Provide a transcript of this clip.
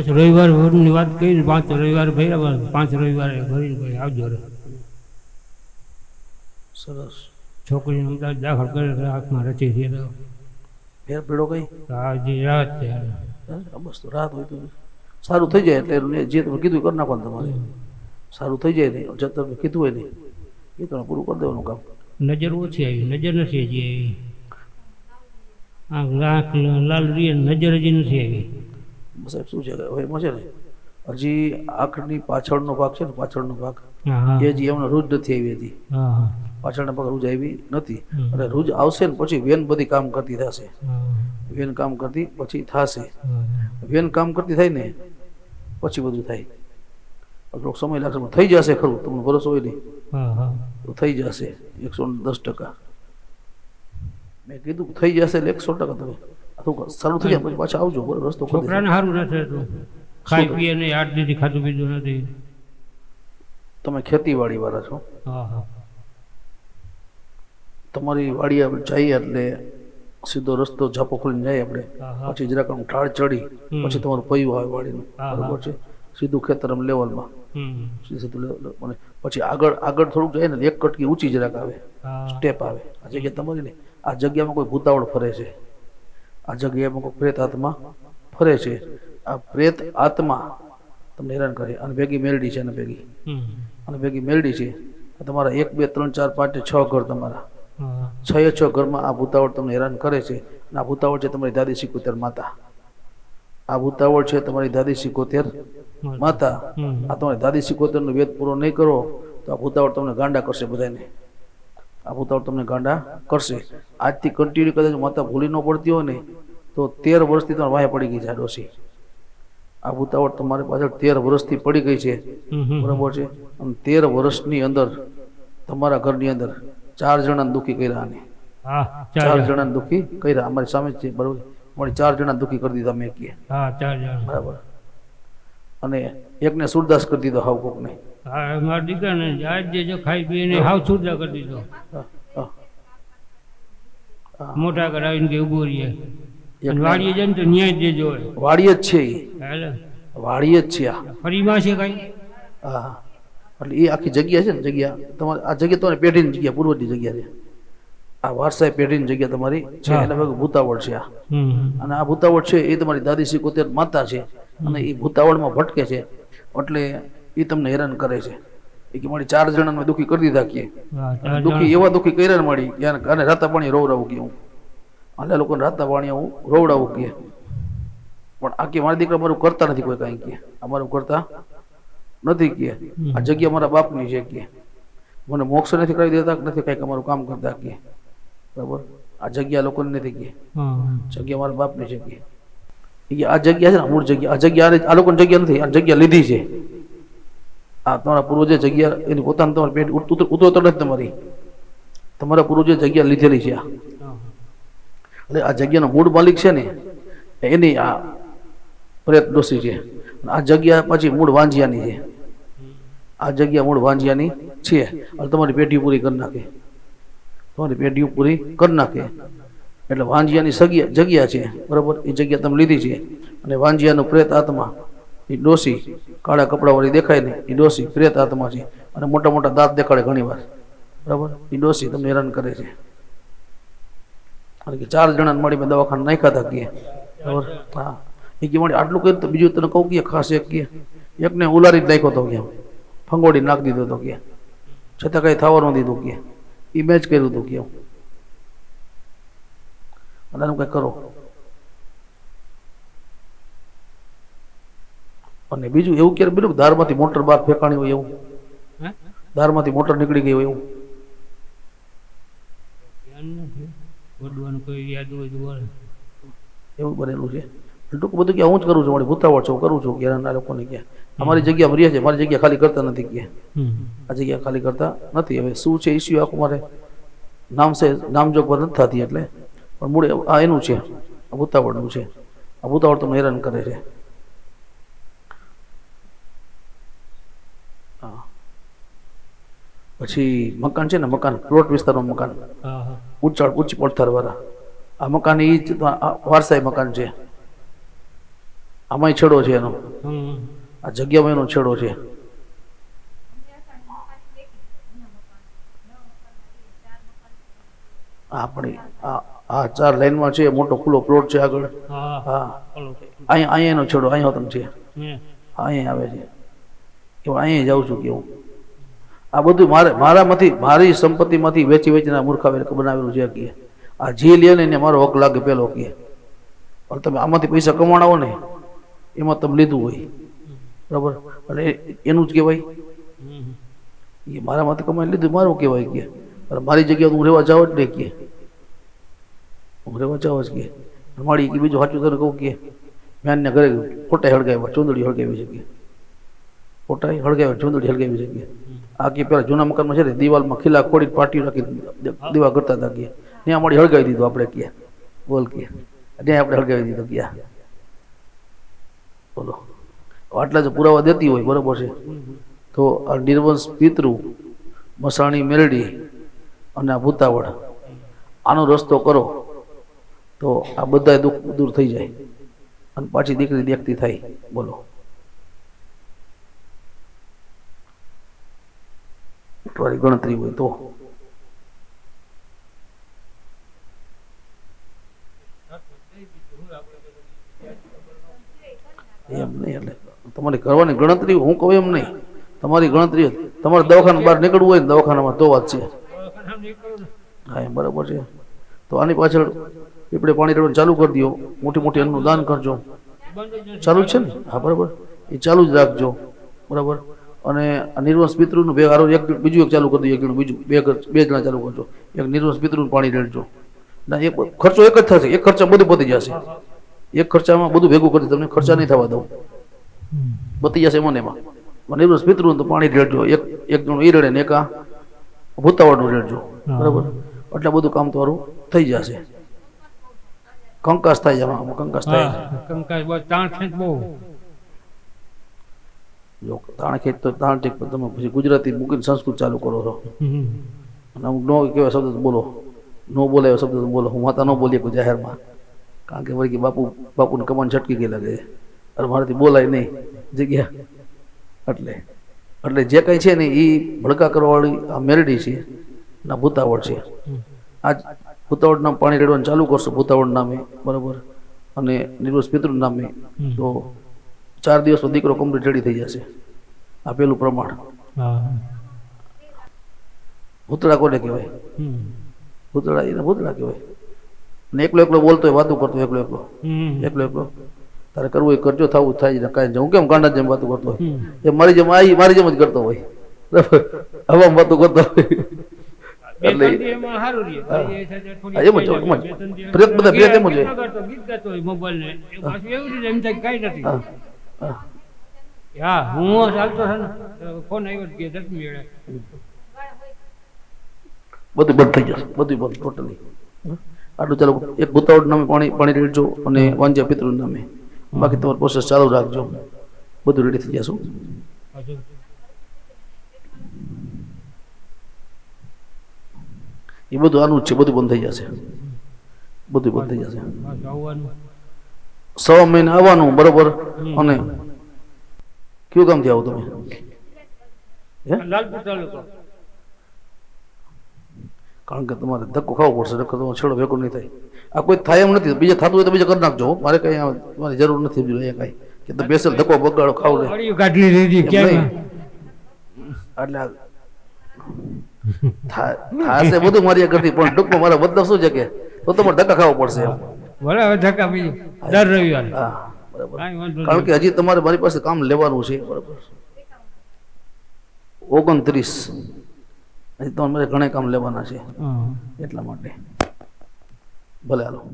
પાંચ રવિવારની વાત કરી પાંચ રવિવાર ભર્યા પાંચ રવિવારે ભરીને ભાઈ આવજો રે. સરસ. છોકરીને અમદાવાદ દાખલ કરે આંખમાં રચી છે તો. ફેર પીડો કઈ? હા જી રાત છે બસ તો રાત હોય તો સારું થઈ જાય એટલે જે તમે કીધું કરી નાખવાનું તમારે. સારું થઈ જાય નહીં જે તમે કીધું હોય નહીં એ તમે પૂરું કરી દેવાનું કામ. નજર ઓછી આવી નજર નથી હજી આવી. આંખ લાલ રીએ નજર હજી નથી આવી. સાહેબ શું છે હવે એમાં છે ને હજી આંખની પાછળનો ભાગ છે ને પાછળનો ભાગ એ હજી એમને રૂજ નથી આવી હતી. પાછળના ભાગ રૂજ આવી નથી. અને રૂજ આવશે ને પછી વેન બધી કામ કરતી થશે. વેન કામ કરતી પછી થશે. વેન કામ કરતી થાય ને પછી બધું થાય. થોડોક સમય લાગશે થઈ જશે ખરું તમને ભરોસો હોય નહીં. થઈ જશે એકસો દસ ટકા. મેં કીધું થઈ જશે એટલે એકસો ટકા તમે. આ સારું થઈ જાય પછી પાછા આવજો બરાબર રસ્તો છોકરાને સારું નથી થતું ખાઈ પીએ નહીં આઠ દીથી ખાધું પીધું નથી. તમે ખેતીવાડી વાળા છો તમારી વાડી આપણે જઈએ એટલે સીધો રસ્તો ઝાપો ખોલીને જાય આપણે. પછી જરાક આમ ઢાળ ચડી પછી તમારું પૈયું આવે વાડીનું. બરાબર છે? સીધું ખેતર આમ લેવલમાં. સીધું level પછી આગળ આગળ થોડુંક જાય ને એક કટકી ઊંચી જરાક આવે. સ્ટેપ આવે. આ જગ્યા તમારી ને આ જગ્યામાં કોઈ ભૂતાવળ ફરે છે. આ જગ્યામાં કોઈ પ્રેત આત્મા ફરે છે. આ પ્રેત આત્મા તમને હેરાન કરે. અને ભેગી મેલડી છે અને ભેગી. અને ભેગી મેલડી છે. તમારા એક બે ત્રણ ચાર પાંચ છ ઘર તમારા. છ એ છ ઘરમાં આ ભૂતાવળ તમને હેરાન કરે છે. અને આ ભૂતાવળ છે તમારી દાદી સિકોતેર માતા. આ ભૂતાવળ છે તમારી દાદી સિકોતેર માતા. આ તમારી દાદી સિકોતેર નો વેદ પૂરો નહીં કરો તો આ ભૂતાવળ તમને ગાંડા કરશે બધાને આ ભૂતાવળ તમને ગાંડા કરશે. આજથી કન્ટિન્યુ કદાચ માતા ભૂલી ન પડતી હોય ને તો તેર વર્ષથી તમારે વાહે પડી ગઈ છે ડોસી. આ ભૂતાવળ તમારી પાછળ તેર વર્ષથી પડી ગઈ છે. બરાબર છે? અને તેર વર્ષની અંદર તમારા ઘરની અંદર ચાર જણાને દુઃખી કર્યા આને. ચાર જણાને દુઃખી કર્યા. અમારી સામે છે બરાબર અમારી ચાર જણા દુઃખી કરી દીધા મેં ચાર બરાબર. અને એકને સુરદાસ કરી દીધો હાવ કોકને. હા મારા દીકરાને આજ જે ખાઈ પીને હાવ છૂટા કરી દીધો. મોટા કરાવીને કે ઊભો રહીએ. વાડીએ જાય ને તો ન્યાય દેજો વાડીએ જ છે વાડીએ જ છે ફરીમાં છે કઈ? હા. એટલે એ આખી જગ્યા છે ને જગ્યા. તમારે આ જગ્યા તમારી પેઢીની જગ્યા પૂર્વજની જગ્યા છે. આ વારસાઈ પેઢીની જગ્યા તમારી છે. એના એટલે ભૂતાવળ છે આ. અને આ ભૂતાવળ છે એ તમારી દાદી સિકોતેર માતા છે. અને એ ભૂતાવળમાં ભટકે છે. એટલે એ તમને હેરાન કરે છે. એ કે મારી ચાર જણાને દુઃખી કરી દીધા કે. દુઃખી એવા દુઃખી કર્યા મળી અને રાતા પાણી રોવડાવું કે હું. અને લોકોને રાતા પાણી હું રોવડાવું કે. પણ આ કે મારા દીકરા મારું કરતા નથી કોઈ કાંઈ કે. અમારું કરતા નથી કે. આ જગ્યા મારા બાપની છે કે. મને મોક્ષ નથી કરાવી દેતા નથી કાંઈક અમારું કામ કરતા કે. બરાબર? આ જગ્યા લોકોને નથી કે. જગ્યા મારા બાપની છે કે. આ જગ્યા છે ને મૂળ જગ્યા. આ જગ્યા આ લોકોની જગ્યા નથી આ જગ્યા લીધી છે. આ તમારા પૂર્વજે જગ્યા, એની પોતાની તમારી પેટ ઉતરોતર ઉત- ઉતરતર નથી તમારી. તમારા પૂર્વજે જગ્યા લીધેલી છે એટલે આ જગ્યાનો મૂળ માલિક છે ને, એની આ પ્રેત દોષી છે. આ જગ્યા પછી મૂળ વાંજિયાની છે. આ જગ્યા મૂળ વાંજિયાની છે. અને તમારી પેઢી પૂરી કરી નાખે. તમારી પેઢી પૂરી કરી નાખે. એટલે વાંજિયાની સગ્યા જગ્યા છે. બરાબર? એ જગ્યા તમે લીધી છે. અને વાંજિયાનું પ્રેત આત્મા એ ડોસી, કાળા કપડાવાળી દેખાય નહીં. એ ડોસી, પ્રેત આત્મા છે. અને મોટા મોટા દાંત દેખાડે ઘણી વાર. બરાબર? એ ડોસી તમને હેરાન કરે છે. કારણ કે ચાર જણા મળી મેં દવાખાને નાખ્યા હતા કે બરાબર? હા. એ કે મળી આટલું કર્યું તો બીજું તને કહું કે ખાસ એક કે એકને ઉલારી જ નાખ્યો હતો કે ફંગોડી નાખી દીધો હતો કે છતાં કઈ થવાનું દીધું કે એ મેચ કર્યું હતું કે અને એનું કઈ કરો. અને બીજું એવું ક્યારે બીજું ધારમાંથી મોટર બહાર ફેંકાણી હોય એવું? હે? દારમાંથી મોટર નીકળી ગઈ હોય એવું? એવું બનેલું છે. ટૂંક બધું કે હું જ કરું છું મારી ભૂતાવળ છું કરું છું કે આ લોકોને કે અમારી જગ્યા રહ્યા છે મારી જગ્યા ખાલી કરતા નથી કે આ જગ્યા ખાલી કરતા નથી. હવે શું છે ઇસ્યુ આખું મારે? નામ છે નામજોગ પર નથી થતી એટલે. પણ મૂળ આ એનું છે આ ભૂતાવળનું છે. આ ભૂતાવળ તમને હેરાન કરે છે. પછી મકાન છે ને મકાન પ્લોટ વિસ્તારનું મકાન. ઉચ્ચાળ ઉચ્ચ ઊંચાણ વાળા આ મકાન એ વારસાઈ મકાન છે. આમાંય છેડો છે એનો. આ જગ્યામાં એનો છેડો છે. હા આ આ ચાર લાઈનમાં છે મોટો ખુલ્લો પ્લોટ છે આગળ. હા હા. અહીંયા અહીંયા એનો છેડો અહીંયા તમે છે. અહીંયા આવે છે. કે અહીંયા જાઉં છું કેવું આ બધું મારે મારામાંથી મારી સંપત્તિમાંથી વેચી વેચીને મૂર્ખાવે બનાવેલું છે, કે આ જે લે ને એને મારો હક લાગે પેલો કે. પણ તમે આમાંથી પૈસા કમાણાવો ને, એમાં તમે લીધું હોય. બરાબર? અને એનું જ કહેવાય. એ એ મારામાંથી કમાઈને લીધું, મારું કહેવાય કે. મારી જગ્યાએ હું રહેવા જાવ જ નહીં કે. હું રહેવા જાવ જ કે. મારી બીજું સાચું તને કહું કે આને ઘરે ફોટા હળગાવ્યા ચૂંદડી હળગાવી શકીએ ફોટા હળગાવ્યા ચૂંદડી હળગાવી છે કે આ કે પેલા જૂના મકાનમાં છે ને, દિવાલમાં ખીલા ખોડી પાટીઓ રાખી દીવા કરતા હતા ગયા ત્યાં મળી હળગાવી દીધું આપણે ક્યાં બોલ કે. ત્યાં આપણે હળગાવી દીધું ક્યાં બોલો. આટલા જ પુરાવા દેતી હોય, બરોબર છે. તો આ નિર્વંશ પિતૃ, મસાણી મેરડી અને આ ભૂતાવળ, આનો રસ્તો કરો. તો આ બધા દુઃખ દૂર થઈ જાય. અને પાછી દીકરી દેખતી થાય. બોલો. તમારી ગણતરી હોય તો. એમ નહીં એટલે તમારી કરવાની ગણતરી હું કહું એમ નહીં. તમારી ગણતરી તમારે દવાખાના બહાર નીકળવું હોય ને દવાખાનામાં તો વાત છે. હા, એમ બરાબર છે. તો આની પાછળ પીપળે પાણી રેડવાનું ચાલુ કરી દો. મોટી મોટી અન્નનું દાન કરજો. ચાલુ છે ને? હા, બરાબર. એ ચાલુ જ રાખજો. બરાબર? અને આ નિર્વંશ પિતૃનું બે હારો એક બીજું એક ચાલુ કરી દઈએ એક બીજું બે બે જણા ચાલુ કરજો. એક નિર્વંશ પિતૃનું પાણી રેડજો. ના એક ખર્ચો એક જ થશે એક ખર્ચા બધું પતી જશે. એક ખર્ચામાં બધું ભેગું કરી તમને ખર્ચા નહીં થવા દઉં. પતી જશે મને એમાં. નિર્વંશ પિતૃનું તો પાણી રેડજો. એક એક જણું એ રેડે ને એક આ ભૂતાવાળનું રેડજો. બરાબર? એટલે બધું કામ તમારું થઈ જશે. કંકાસ થાય છે કંકાસ થાય કંકાસ બહુ. તાણ ખેંચ તો તાણ ઠીક તમે પછી ગુજરાતી મૂકીને સંસ્કૃત ચાલુ કરો છો. અને અમુક નો કેવા શબ્દ બોલો. ન બોલે એવા શબ્દ બોલો. હું માતા ન બોલીએ કોઈ જાહેરમાં. કારણ કે વળી કે બાપુ, બાપુને કમાન છટકી ગઈ લાગે અરે મારાથી બોલાય નહીં. જગ્યા. એટલે એટલે જે કંઈ છે ને એ ભડકા કરવાવાળી આ મેરડી છે. ના ભૂતાવળ છે. આજ ભૂતાવળના પાણી રેડવાનું ચાલુ કરશો. ભૂતાવળ નામે, બરાબર? અને નિર્વસ પિતૃ નામે. તો ચાર દિવસમાં દીકરો કમ્પ્લીટ રેડી થઈ જશે. આ પેલું પ્રમાણ. હા. ભૂતળા કોને કહેવાય? હમ. ભૂતળા એને ભૂતળા કહેવાય. ને એકલો એકલો બોલતો હોય વાતું કરતો હોય એકલો એકલો. હમ. એકલો એકલો. તારે કરવું હોય કરજો થવું થાય જ ને કાંઈ હું કેમ ગાંડા જેમ વાતું કરતો હોય? એ મારી જેમ આવી મારી જેમ જ કરતો હોય. હવામાં વાતું કરતો હોય. એટલે ત્રણ દી એમાં એ જ. એમ હોય. વગાડતો, ગીત ગાતો હોય મોબાઈલને. એ પાછું એવું જ એમ થાય કે નથી. હા હા હા હું ચાલતો છે ને. ફોન આવ્યો કે દસ મિનિટે. બધું બંધ થઈ જશે બધું બંધ ટોટલી આટલું ચાલો એક ભૂતાવળ નામે પાણી પાણી રેડજો અને વાંજ્યા પિતૃ નામે. બાકી તમારો પ્રોસેસ ચાલુ રાખજો. બધું રેડી થઈ જશું. એ બધું આનું જ છે બધું બંધ થઈ જશે. બધું બંધ થઈ જશે. સવા મહિને આવવાનું બરોબર? અને કયું કામ આવો તમે? લાલપુર તાલુકો. કારણ કે તમારે ધક્કો ખાવો પડશે નકર તમારો છેડો ભેગો નહીં થાય. આ કોઈ થાય એમ નથી બીજે થતું હોય તો બીજે કરી નાખજો મારે કઈ મારી તમારી જરૂર નથી બીજું અહીંયા કઈ. કે તમે બેસેલ ધક્કો બગાડો ખાવ લે. કાઢી લીધી. એટલે થાશે બધું મારી આગળથી પણ ટૂંકમાં મારા મતલબ શું છે કે? તો તમારે ધક્કા ખાવો પડશે એમ. બરાબર ધક્કા બીજું. દર રવિવારે. હા. બરાબર. કારણ કે હજી તમારે મારી પાસે કામ લેવાનું છે. બરાબર. ઓગણત્રીસ. હજી તમારે મારે ઘણા કામ લેવાના છે. એટલા માટે. ભલે હાલો.